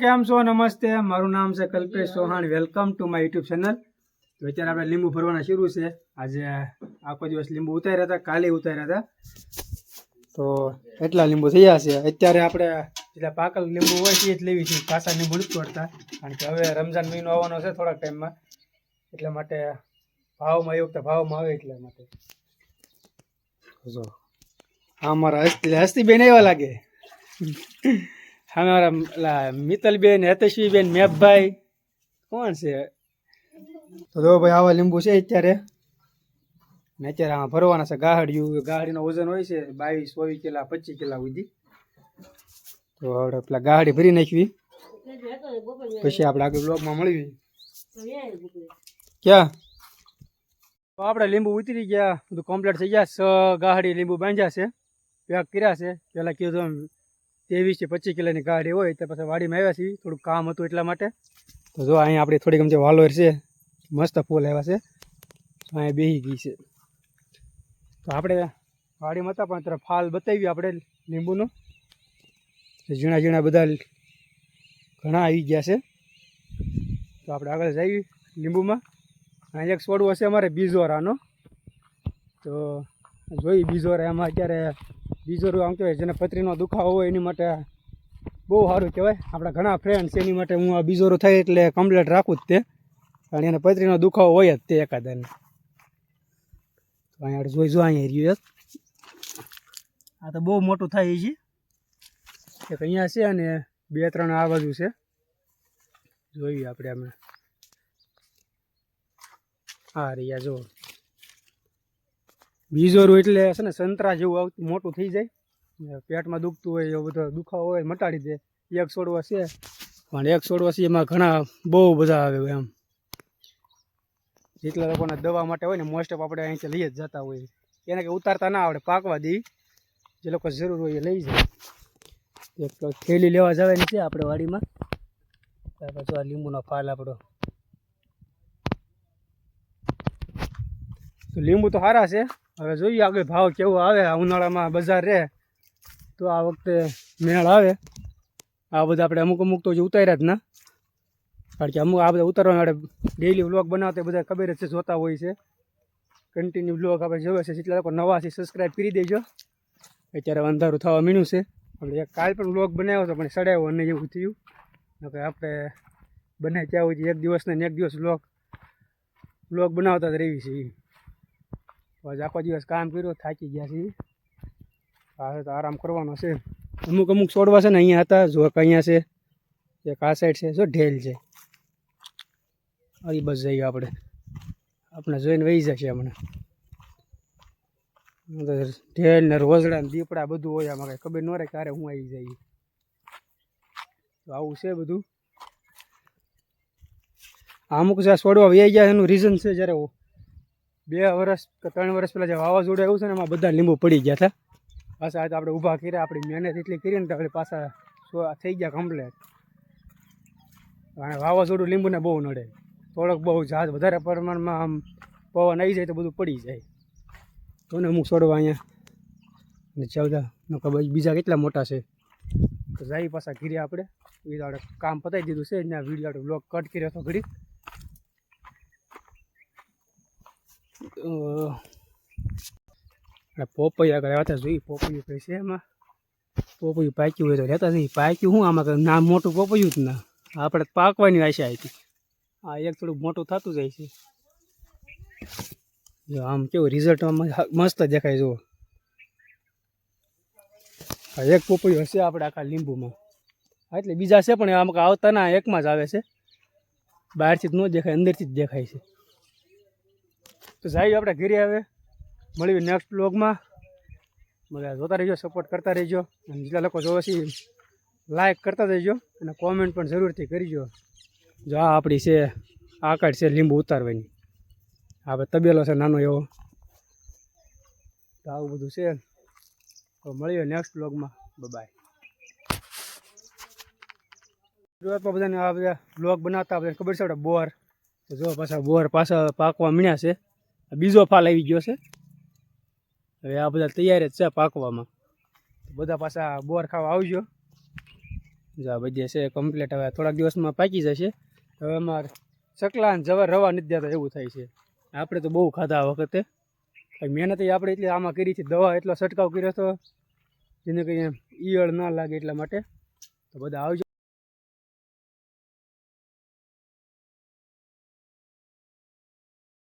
કેમ છો? નમસ્તે. મારું નામ છે Kalpesh Chauhan. Welcome to my YouTube channel તો અત્યારે આપણે લીંબુ ભરવાના શરૂ છે. આજે આખો દિવસ લીંબુ ઉતાર્યા હતા, કાલે ઉતાર્યા હતા. તો એટલા લીંબુ થયા છે. અત્યારે આપણે જેટલા પાકલ લીંબુ હોય એ જ લેવી છે. કાસા લીંબુ નથી તોડતા. કારણ કે હવે રમઝાન મહિનો આવવાનો છે થોડાક ટાઈમમાં. એટલા માટે ભાવમાં એ વખતે ભાવમાં આવે એટલા માટે. જો હા મારા હસ્તી, હસ્તીબેન એવા લાગે. હા મારા પેલા મિત્તલબેન હેતેશવીબેન મેભભાઈ કોણ છે? તો જો ભાઈ, આવા લીંબુ છે અત્યારે. ને અત્યારે આમાં ભરવાના છે ગાહડિયું. ગાહડીનો વજન હોય છે બાવીસ, ચોવીસ કિલા, પચીસ કિલા સુધી. તો આપણે પેલા ગાહડી ભરી નાખવી. પછી આપણે આગળ બ્લોકમાં મળવી ક્યાં? તો આપણે લીંબુ ઉતરી ગયા. બધું કમ્પ્લીટ થઈ ગયા. સ ગાહડી લીંબુ બાંધ્યા છે. પેક કર્યા છે. પહેલાં કીધું ત્રેવીસથી પચીસ કિલોની ગાડી હોય તો પછી વાડીમાં આવ્યા છીએ, થોડુંક કામ હતું એટલા માટે. તો જો અહીંયા આપણી થોડીક જે વાલોર છે, મસ્ત ફૂલ આવ્યા છે. અહીંયા બેસી ગઈ છે. તો આપણે વાડીમાં હતા, પણ અત્યારે ફાલ બતાવી આપણે લીંબુનો. ઝીણા ઝીણા બધા ઘણા આવી ગયા છે. તો આપણે આગળ જઈએ લીંબુમાં. અહીંયા એક છોડવો છે અમારે બીજોરાનો તો જોઈ બીજોરા એમાં અત્યારે બીજોરું આમ કહેવાય, જેને પથરીનો દુખાવો હોય એની માટે બહુ સારું કહેવાય. આપણા ઘણા ફ્રેન્ડ્સ એની માટે હું આ બીજોરો થાય એટલે કમ્પ્લેટ રાખું જ તે. કારણ એને પથરીનો દુખાવો હોય જ તે એકાદાને. અહીંયા જોઈ જો, અહીંયા રહ્યું એક. આ તો બહુ મોટું થાય છે એક અહીંયા છે અને બે ત્રણ આ બાજુ છે. જોઈએ આપણે અમે હા રહ્યા જો બીજોરું એટલે છે ને સંતરા જેવું આવતું મોટું થઈ જાય. પેટમાં દુખતું હોય, એવો બધો દુખાવો હોય, મટાડી દે. એક છોડવા છે, પણ એક છોડવા છે, એમાં ઘણા બહુ બધા આવે એમ. જેટલા લોકોને દવા માટે હોય ને મોસ્ટ ઓફ આપણે અહીંથી લઈ જ જતા હોય. એને કે ઉતારતા ના આવડે, પાકવા દઈ જે લોકો જરૂર હોય એ લઈ જાય. એક થેલી લેવા જવાની છે આપણે વાડીમાં. ત્યાર પછી આ લીંબુનો ફાલ આપણો. તો લીંબુ તો સારા છે. હવે જોઈએ આગળ ભાવ કેવો આવે. ઉનાળામાં બજાર રહે. તો આ વખતે મેળ આવે. આ બધા આપણે અમુક અમુક તો જે ઉતાર્યા જ ના. કારણ કે અમુક આ બધા ઉતારવા માટે ડેઈલી વ્લોગ બનાવતા બધા ખબર જ છે, જોતા હોય છે. કન્ટિન્યુ વ્લોગ આપણે જોવે છે. જેટલા લોકો નવા છે સબસ્ક્રાઈબ કરી દેજો. અત્યારે અંધારું થવા મીણ્યું છે. આપણે કાલ પણ વ્લોગ બનાવ્યો હતો, પણ સડાવ્યો અને એવું થયું. કે આપણે બને ત્યાં સુધી એક દિવસ ને એક દિવસ વ્લોગ વ્લોગ બનાવતા જ રહી છે. આજે આખો દિવસ કામ કર્યું, થાકી ગયા છીએ. પાસે તો આરામ કરવાનો છે. અમુક અમુક છોડવા છે ને અહીંયા હતા જો અહીંયા છે, એક આ સાઈડ છે, જો ઢેલ છે. અહીં બસ જઈએ આપણે. આપણે જોઈને વહી જશે હમણાં. ઢેલ ને રોજડા ને દીપડા બધું હોય, આમાં કાંઈ ખબર ન રહે ક્યારે હું આવી જઈએ. તો આવું છે બધું. અમુક જ્યાં છોડવા વ્યાઈ ગયા એનું રીઝન છે જ્યારે બે વર્ષ કે ત્રણ વર્ષ પહેલાં જે વાવાઝોડું આવ્યું છે ને એમાં બધા લીંબુ પડી ગયા હતા. પાછા આજે આપણે ઊભા કર્યા, આપણી મહેનત એટલી કરી ને તો પાછા થઈ ગયા કમ્પ્લેટ અને વાવાઝોડું લીંબુને બહુ નડે. થોડોક બહુ જહાજ વધારે પ્રમાણમાં આમ પવન આવી જાય તો બધું પડી જાય. તો ને અમુક છોડવા અહીંયા? ને ચૌદા બીજા કેટલા મોટા છે? તો જાય પાછા ઘીરે આપણે. કામ પતાવી દીધું છે ત્યાં વીડિયો આપણે બ્લોગ કટ કર્યો હતો ઘડી અને પોપૈયા આગળ આવતા જોઈએ, પોપૈયું કઈ છે એમાં. પોપૈયું પાક્યું હોય તો રહેતા જઈએ. પાક્યું શું આમાં નામ મોટું પોપૈયું જ ના. આપણે પાકવાની આશા હતી. આ એક થોડુંક મોટું થતું જાય છે. જો, આમ કેવું રિઝલ્ટ મસ્ત દેખાય, જુઓ. હા એક પોપૈયું હશે આપણે આખા લીંબુમાં. હા, એટલે બીજા છે પણ આમ આવતા ના એકમાં જ આવે છે. બહારથી જ ન દેખાય, અંદરથી જ દેખાય છે. તો જાય આપણે ઘરે આવે મળીએ નેક્સ્ટ બ્લોગમાં બધા જોતા રહેજો સપોર્ટ કરતા રહેજો. અને જેટલા લોકો જોવે છે લાઈક કરતા રહેજો અને કોમેન્ટ પણ જરૂરથી કરજો. જો આ આપણી છે આકાળ છે લીંબુ ઉતારવાની. આપણે તબેલો છે, નાનો એવો. તો આવું બધું છે. તો મળીએ નેક્સ્ટ બ્લોગમાં બાય ગુજરાતમાં બધાને આ બધા બ્લોગ બનાવતા બધાને ખબર છે આપણે બોર. તો જો પાછા બોર પાછા પાકવા મીણ્યા છે. બીજો ફાલ આવી ગયો છે. હવે આ બધા તૈયાર જ છે પાકવામાં. બધા પાછા બોર ખાવા આવજો. જો બધી છે કમ્પ્લીટ હવે થોડાક દિવસમાં પાકી જશે. હવે અમારે ચકલા ને જવાર રવા નથી દેતા એવું થાય છે. આપણે તો બહુ ખાધા આ વખતે. મહેનત આપણે એટલી આમાં કરી છે દવા, એટલો છંટકાવ કર્યો હતો જેને કંઈ ઈયળ ના લાગે એટલા માટે. તો બધા આવજો.